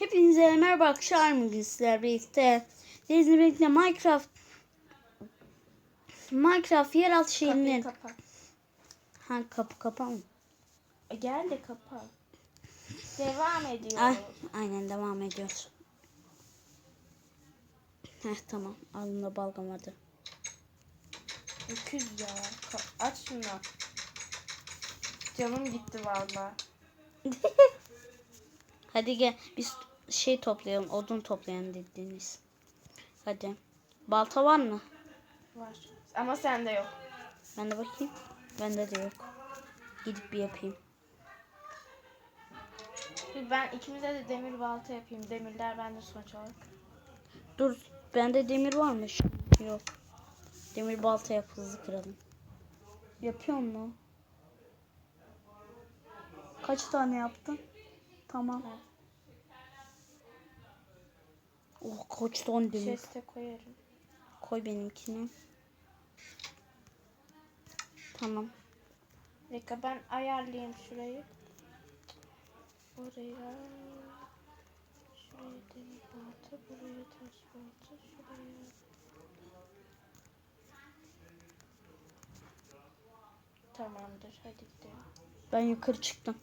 Hepinize merhaba arkadaşlar bugün sizlerle birlikte Deniz'le birlikte Minecraft Minecraft yeraltı şeyinin kapa. ha kapı kapa mı? E, Gel de kapa. Devam ediyoruz. Ay, aynen devam ediyoruz. Heh tamam alnımda balgam vardı. Öküz ya. Aç şunu. Canım gitti valla. Hadi gel biz şey toplayalım odun toplayalım dediniz. Hadi. Balta var mı? Var. Ama sende yok. Ben de bakayım. Bende de yok. Gidip bir yapayım. Ben ikimize de demir balta yapayım. Demirler bende sonuç olarak. Dur bende demir varmış. Yok. Demir balta yap hızlı kıralım. Yapıyor mu? Kaç tane yaptın? Tamam. Ha. Oh kaç ton demir. Chest'e koyarım. Koy benimkini. Tamam. Bir dakika ben ayarlayayım şurayı. Oraya. Şuraya demir balta. Buraya taş balta. Şuraya. Tamamdır. Hadi gidelim. Ben yukarı çıktım.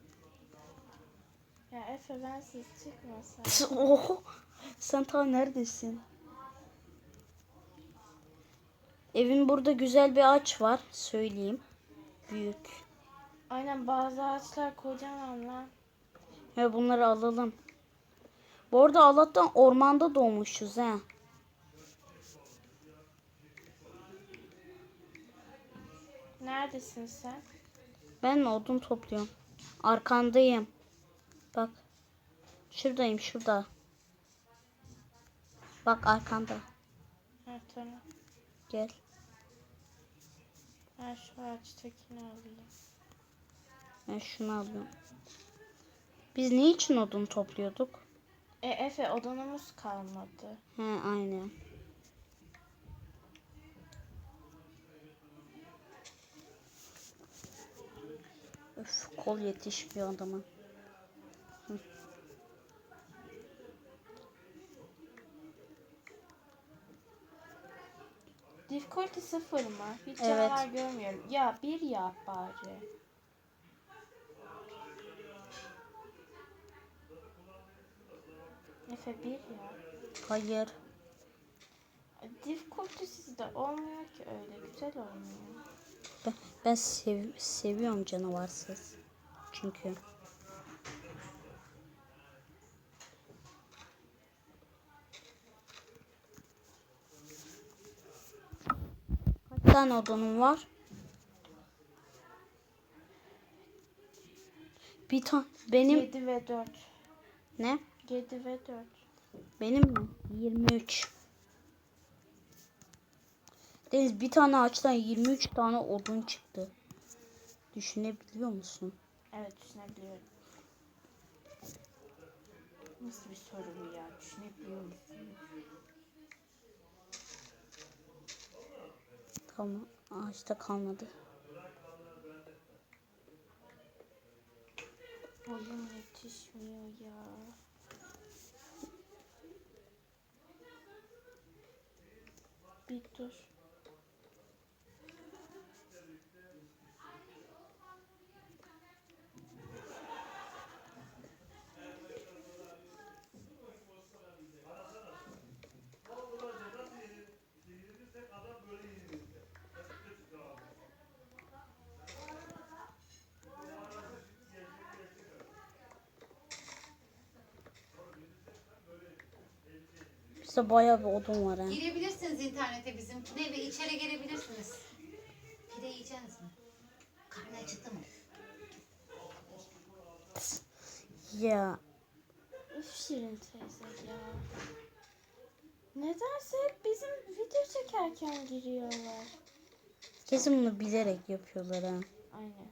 Ya Efe ben siz çıkmasak. Oh, sen ta neredesin? Evin burada güzel bir ağaç var. Söyleyeyim. Büyük. Aynen bazı ağaçlar kocaman lan. Ve bunları alalım. Bu arada Allah'tan ormanda doğmuşuz ha. Neredesin sen? Ben odun topluyorum? Arkandayım. Bak. Şuradayım şurada. Bak arkanda. Ha tamam. Gel. Ben şu ağaçtakini alayım. Ben şunu alıyorum. Biz ne için odun topluyorduk? E Efe odunumuz kalmadı. He aynen. Öf kol yetişmiyor adama. Sıfır mı? Hiç Evet. canavar görmüyorum. Ya bir yap bari. Efe bir ya. Hayır. Difficulty sizde olmuyor ki öyle. Güzel olmuyor. Ben, ben sev, seviyorum canavarsız. Çünkü. Tane odunun var? Bir tane. Benim 7 ve 4. ne? 7 ve 4. Benim mi? 23. Deniz bir tane ağaçtan 23 tane odun çıktı. Düşünebiliyor musun? Evet düşünebiliyorum. Nasıl bir soru bu ya? Düşünebiliyor musun? Tamam. Ağaçta kalmadı. Boyum yetişmiyor ya. Bir dur. Bizde bayağı bir odun var ha. Girebilirsiniz internete bizimkine ve içeri girebilirsiniz. Pide yiyeceksiniz mi? Karnı acıktı mı? Ya Üf Şirin teyze ya. Nedense hep bizim video çekerken giriyorlar. kesin bunu bilerek yapıyorlar ha. Aynen.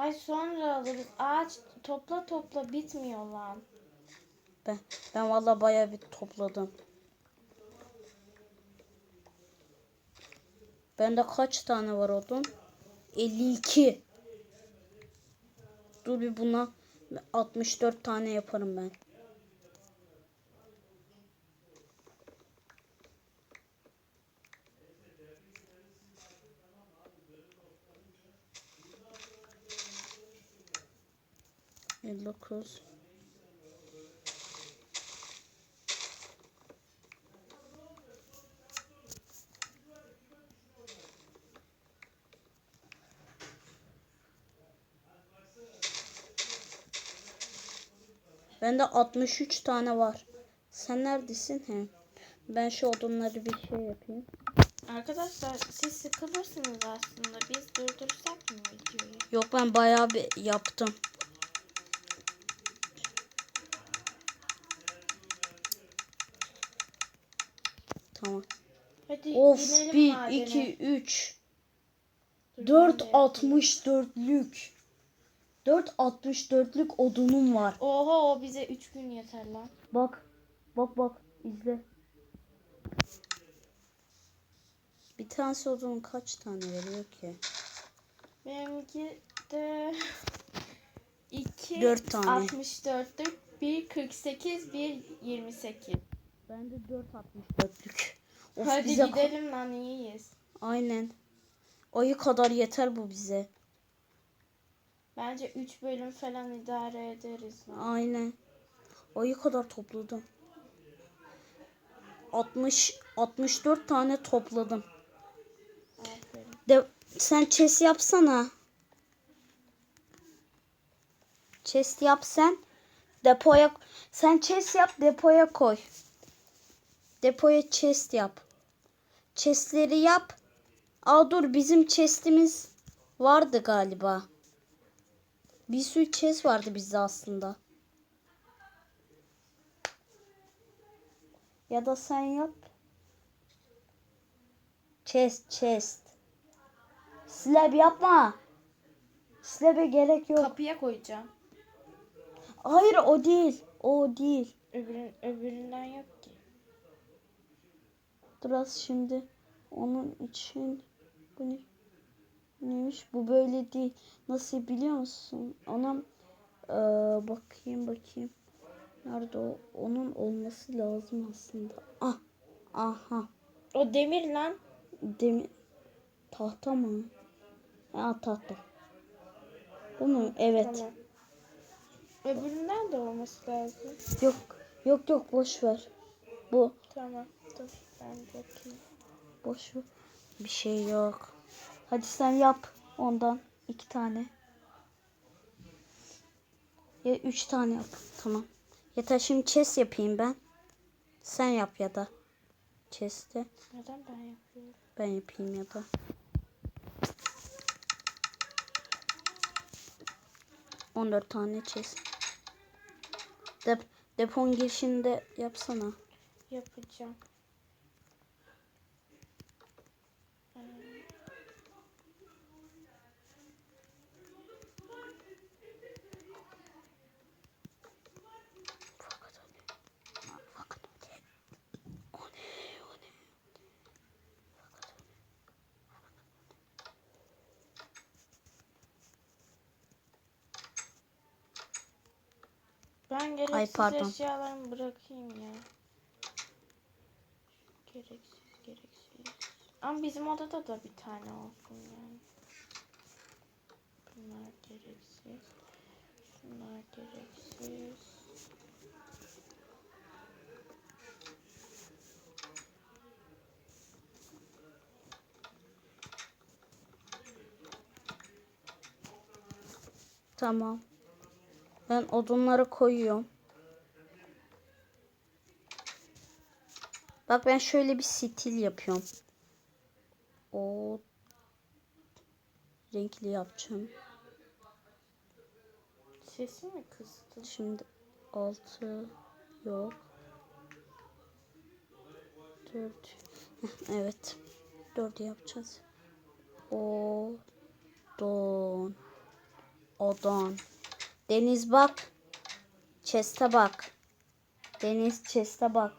Ay sonra alırız. Ağaç topla topla bitmiyor lan. Ben ben vallahi bayağı bir topladım. Bende kaç tane var odun? 52. Dur bir buna 64 tane yaparım ben. Elli dokuz. Bende 63 tane var. Sen neredesin? He. Ben şu odunları bir şey yapayım. Arkadaşlar siz sıkılırsınız aslında. Biz durdursak mı videoyu? Yok ben bayağı bir yaptım. Tamam. Hadi Of inelim 1 madene. 2 3 Dur, 4 ben de yapayım. 64'lük. 4 64'lük odunum var. Oha o bize 3 gün yeter lan. Bak. Bak bak izle. Bir tanesi odunun kaç tane veriyor ki? Benimki de 2 Dört tane. 64'lük, 1 48, 1 28. Bende 4 64'lük. Of, Hadi bize gidelim lan iyiyiz. Aynen. Ayı kadar yeter bu bize. Bence 3 bölüm falan idare ederiz lan. Aynen. Ayı kadar topladım. 60 64 tane topladım. Aferin. De sen chest yapsana. Chest yap sen. Depoya sen chest yap depoya koy. Depoya chest yap. Chestleri yap. Aa dur bizim chestimiz vardı galiba. Bir sürü chest vardı bizde aslında. Ya da sen yap. Chest chest. Slab yapma. Slab'e gerek yok. Kapıya koyacağım. Hayır o değil. O değil. Öbürün, öbüründen yok az şimdi. Onun için bu ne? Neymiş? Bu böyle değil. Nasıl biliyor musun? Ona eee, bakayım bakayım. Nerede o? Onun olması lazım aslında. Ah. Aha. O demir lan. Demir tahta mı? Ha tahta. Bu mu? Evet. Tamam. Öbüründen de olması lazım. Yok. Yok yok boş ver. Bu Tamam. Dur ben bakayım. boş ver. Bir şey yok. Hadi sen yap ondan iki tane. Ya üç tane yap. Tamam. Yeter şimdi chest yapayım ben. Sen yap ya da. Chest'i Neden ben yapıyorum? ben yapayım ya da. On dört tane chest. Dep depon girişinde yapsana. Yapacağım. Ee, Fakat o ne? Fakat o ne? O ne? O ne? Fakat o ne? Ben gereksiz pardon. eşyalarımı bırakayım ya. Gereksiz gereksiz. Ama bizim odada da bir tane olsun yani. Bunlar gereksiz. Şunlar gereksiz. Tamam. Ben odunları koyuyorum. Bak ben şöyle bir stil yapıyorum. O renkli yapacağım. Sesi mi kıstın? Şimdi 6 yok. 4 evet. 4 yapacağız. O don. Odon. Deniz bak. Chest'e bak. Deniz chest'e bak.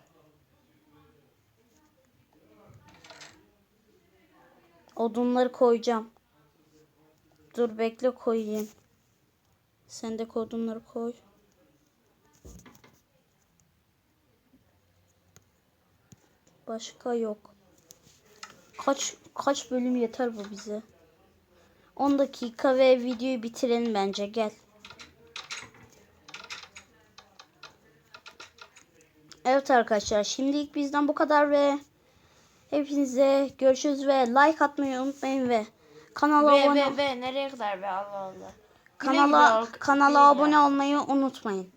Odunları koyacağım. Dur bekle koyayım. Sen de odunları koy. Başka yok. Kaç kaç bölüm yeter bu bize? 10 dakika ve videoyu bitirelim bence. Gel. Evet arkadaşlar şimdilik bizden bu kadar ve hepinize görüşürüz ve like atmayı unutmayın ve kanala Ve abone ve ve nereye kadar be Allah Allah. Güle güle kanala al- kanala güle güle. abone olmayı unutmayın.